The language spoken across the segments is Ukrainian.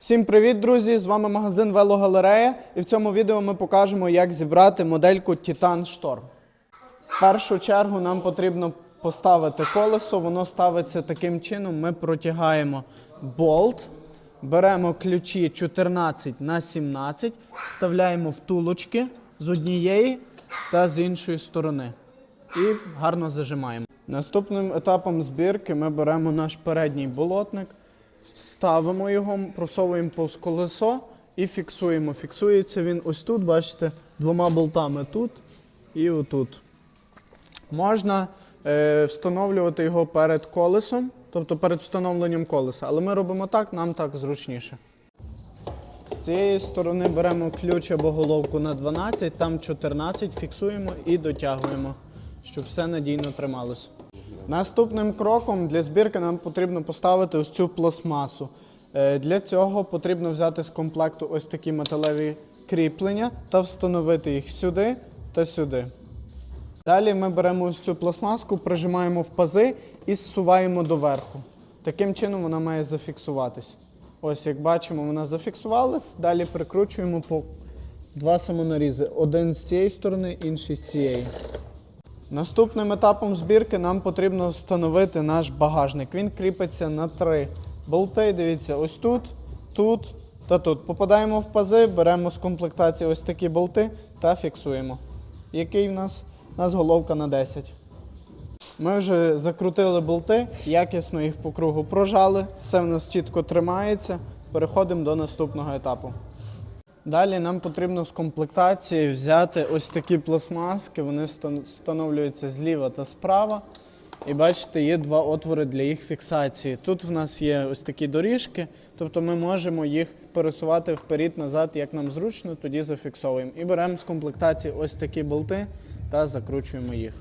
Всім привіт, друзі! З вами магазин Велогалерея. І в цьому відео ми покажемо, як зібрати модельку Titan Storm. В першу чергу нам потрібно поставити колесо. Воно ставиться таким чином. Ми протягаємо болт, беремо ключі 14 на 17, вставляємо втулочки з однієї та з іншої сторони. І гарно зажимаємо. Наступним етапом збірки ми беремо наш передній болотник, ставимо його, просовуємо повз колесо і фіксуємо. Фіксується він ось тут, бачите, двома болтами тут і отут. Можна е, встановлювати його перед колесом, тобто перед встановленням колеса, але ми робимо так, нам так зручніше. З цієї сторони беремо ключ або головку на 12, там 14, фіксуємо і дотягуємо, щоб все надійно трималося. Наступним кроком для збірки нам потрібно поставити ось цю пластмасу. Е, Для цього потрібно взяти з комплекту ось такі металеві кріплення та встановити їх сюди та сюди. Далі ми беремо ось цю пластмаску, прижимаємо в пази і зсуваємо доверху. Таким чином вона має зафіксуватись. Ось, як бачимо, вона зафіксувалась. Далі прикручуємо по два самонарізи. Один з цієї сторони, інший з цієї. Наступним етапом збірки нам потрібно встановити наш багажник. Він кріпиться на три болти. Дивіться, ось тут, тут та тут. Попадаємо в пази, беремо з комплектації ось такі болти та фіксуємо. Який в нас? У нас головка на 10. Ми вже закрутили болти, якісно їх по кругу прожали, все в нас чітко тримається. Переходимо до наступного етапу. Далі нам потрібно з комплектації взяти ось такі пластмаски. Вони встановлюються зліва та справа. І бачите, є два отвори для їх фіксації. Тут в нас є ось такі доріжки, тобто ми можемо їх пересувати вперед-назад, як нам зручно, тоді зафіксовуємо. І беремо з комплектації ось такі болти та закручуємо їх.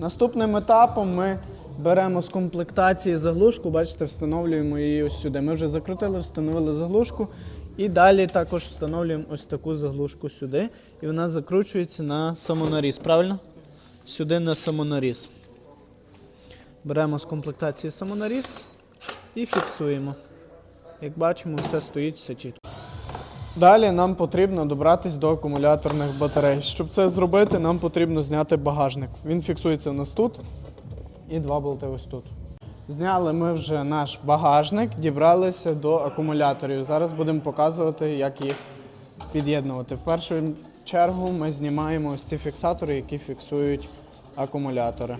Наступним етапом ми беремо з комплектації заглушку, бачите, встановлюємо її ось сюди. Ми вже закрутили, встановили заглушку. І далі також встановлюємо ось таку заглушку сюди. І вона закручується на самонаріз. Правильно? Сюди на самонаріз. Беремо з комплектації самонаріз і фіксуємо. Як бачимо, все стоїть, все чітко. Далі нам потрібно добратись до акумуляторних батарей. Щоб це зробити, нам потрібно зняти багажник. Він фіксується у нас тут і два болти ось тут. Зняли ми вже наш багажник, дібралися до акумуляторів. Зараз будемо показувати, як їх під'єднувати. В першу чергу ми знімаємо ось ці фіксатори, які фіксують акумулятори.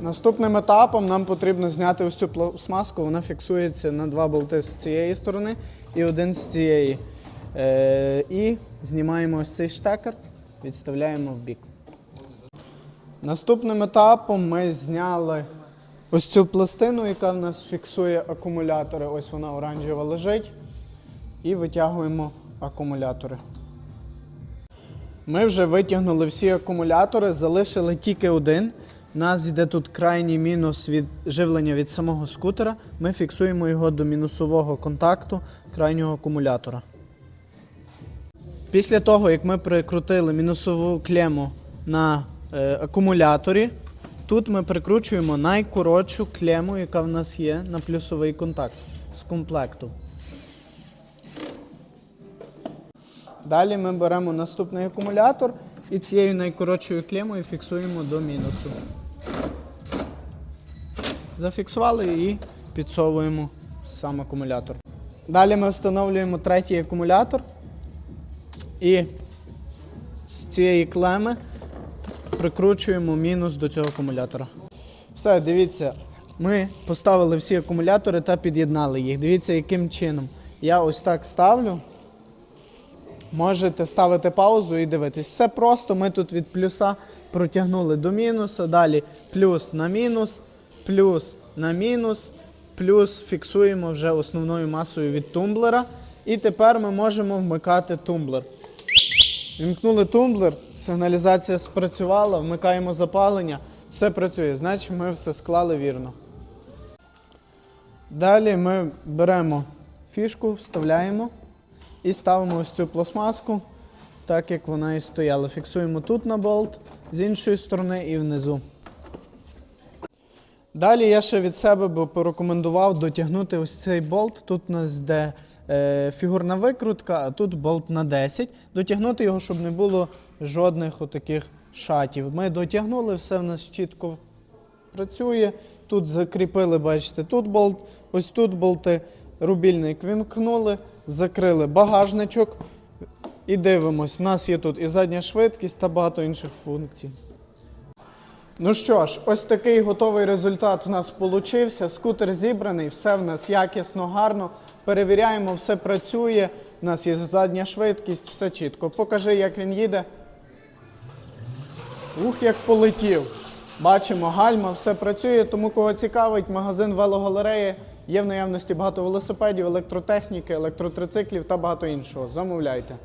Наступним етапом нам потрібно зняти ось цю пластмаску. Вона фіксується на два болти з цієї сторони і один з цієї. Е, і знімаємо ось цей штекер, відставляємо в бік. Наступним етапом ми зняли ось цю пластину, яка в нас фіксує акумулятори. Ось вона оранжева лежить. І витягуємо акумулятори. Ми вже витягнули всі акумулятори, залишили тільки один. У нас йде тут крайній мінус від живлення від самого скутера. Ми фіксуємо його до мінусового контакту крайнього акумулятора. Після того, як ми прикрутили мінусову клему на е, акумуляторі, тут ми прикручуємо найкоротшу клему, яка в нас є на плюсовий контакт з комплекту. Далі ми беремо наступний акумулятор і цією найкоротшою клемою фіксуємо до мінусу. Зафіксували і підсовуємо сам акумулятор. Далі ми встановлюємо третій акумулятор і з цієї клеми прикручуємо мінус до цього акумулятора. Все, дивіться, ми поставили всі акумулятори та під'єднали їх. Дивіться, яким чином. Я ось так ставлю. Можете ставити паузу і дивитись. Все просто. Ми тут від плюса протягнули до мінуса. Далі плюс на мінус, плюс на мінус, плюс фіксуємо вже основною масою від тумблера. І тепер ми можемо вмикати тумблер. Вімкнули тумблер, сигналізація спрацювала, вмикаємо запалення, все працює. Значить, ми все склали вірно. Далі ми беремо фішку, вставляємо і ставимо ось цю пластмаску, так як вона і стояла. Фіксуємо тут на болт, з іншої сторони і внизу. Далі я ще від себе би порекомендував дотягнути ось цей болт. Тут у нас йде е, фігурна викрутка, а тут болт на 10. Дотягнути його, щоб не було жодних отаких шатів. Ми дотягнули, все в нас чітко працює. Тут закріпили, бачите, тут болт, ось тут болти. Рубільник вімкнули, закрили багажничок і дивимось. У нас є тут і задня швидкість та багато інших функцій. Ну що ж, ось такий готовий результат у нас получився. Скутер зібраний, все в нас якісно, гарно. Перевіряємо, все працює. У нас є задня швидкість, все чітко. Покажи, як він їде. Ух, як полетів. Бачимо, гальма, все працює. Тому кого цікавить, магазин велогалереї. Є в наявності багато велосипедів, електротехніки, електротрициклів та багато іншого. Замовляйте.